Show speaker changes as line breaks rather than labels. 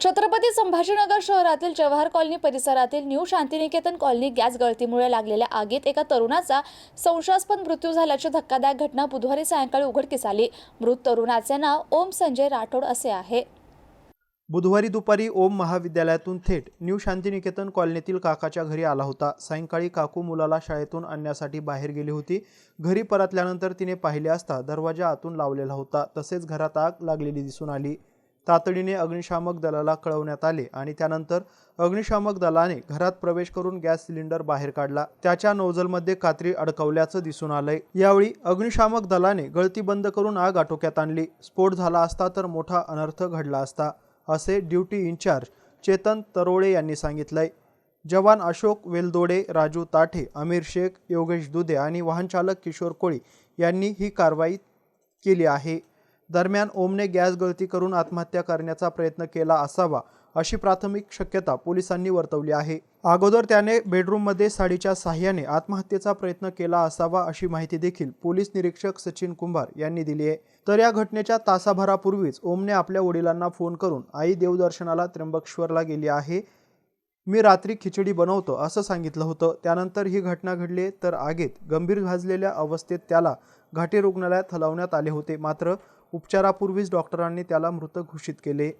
छत्रपती संभाजीनगर शहरातील जवाहर कॉलनी परिसरातील new Shantiniketan colony gas गळतीमुळे लागलेल्या आगीत एका तरुणाचा संशयास्पद मृत्यू झाल्याची धक्कादायक घटना बुधवारी सायंकाळी उघडकीस आली. मृत तरुणाचे नाव ओम संजय राठोड असे आहे.
बुधवारी दुपारी ओम महाविद्यालयातून थेट न्यू शांतिनिकेतन कॉलनीतील काकाच्या घरी आला होता. सायंकाळी काकू मुलाला शाळेतून आणण्यासाठी बाहेर गेली होती. घरी परतल्यानंतर तिने पाहिले असता दरवाजा आतून लावलेला होता. तसेच घरात आग लागलेली दिसून आली. तातडीने अग्निशामक दलाला कळवण्यात आले आणि त्यानंतर अग्निशामक दलाने घरात प्रवेश करून गॅस सिलेंडर बाहेर काढला. त्याच्या नोझलमध्ये कात्री अडकवल्याचं दिसून आलंय. यावेळी अग्निशामक दलाने गळती बंद करून आग आटोक्यात आणली. स्फोट झाला असता तर मोठा अनर्थ घडला असता असे ड्युटी इन्चार्ज चेतन तरोळे यांनी सांगितलंय. जवान अशोक वेलदोडे राजू ताठे अमीर शेख योगेश दुधे आणि वाहनचालक किशोर कोळी यांनी ही कारवाई केली आहे. दरम्यान ओमने गॅस गळती करून आत्महत्या करण्याचा प्रयत्न केला असावा अशी प्राथमिक शक्यता पोलिसांनी वर्तवली आहे. अगोदर त्याने बेडरूममध्ये साडीच्या साह्याने आत्महत्येचा प्रयत्न केला असावा अशी माहिती देखील पोलीस निरीक्षक सचिन कुंभार यांनी दिली आहे. तर या घटनेच्या तासाभरापूर्वीच ओमने आपल्या वडिलांना फोन करून आई देवदर्शनाला त्र्यंबकेश्वरला गेली आहे. मी रात्री खिचडी बनवतो असं सांगितलं होतं. त्यानंतर ही घटना घडली तर आगीत गंभीर भाजलेल्या अवस्थेत त्याला घाटी रुग्णालयात हलवण्यात आले होते. मात्र उपचारापूर्वीच डॉक्टरांनी त्याला मृत घोषित केले.